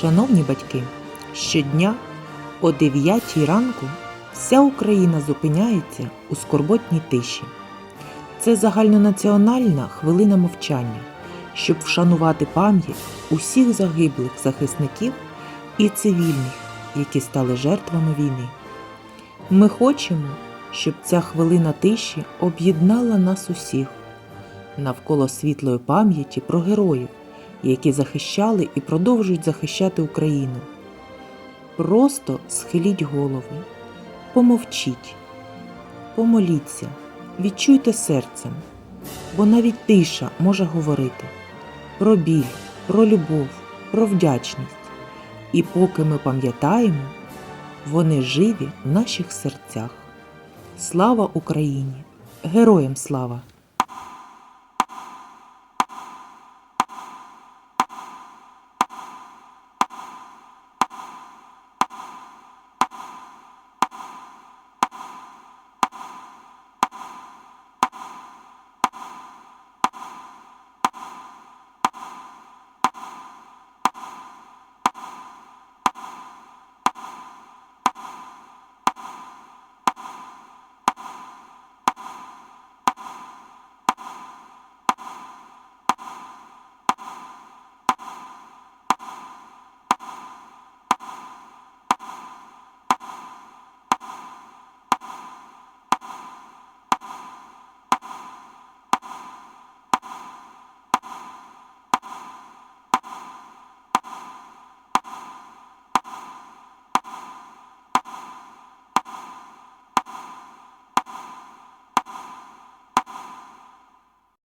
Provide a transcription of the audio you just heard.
Шановні батьки, щодня о 9 ранку вся Україна зупиняється у скорботній тиші. Це загальнонаціональна хвилина мовчання, щоб вшанувати пам'ять усіх загиблих захисників і цивільних, які стали жертвами війни. Ми хочемо, щоб ця хвилина тиші об'єднала нас усіх навколо світлої пам'яті про героїв, які захищали і продовжують захищати Україну. Просто схиліть голови, помовчіть, помоліться, відчуйте серцем, бо навіть тиша може говорити про біль, про любов, про вдячність. І поки ми пам'ятаємо, вони живі в наших серцях. Слава Україні! Героям слава!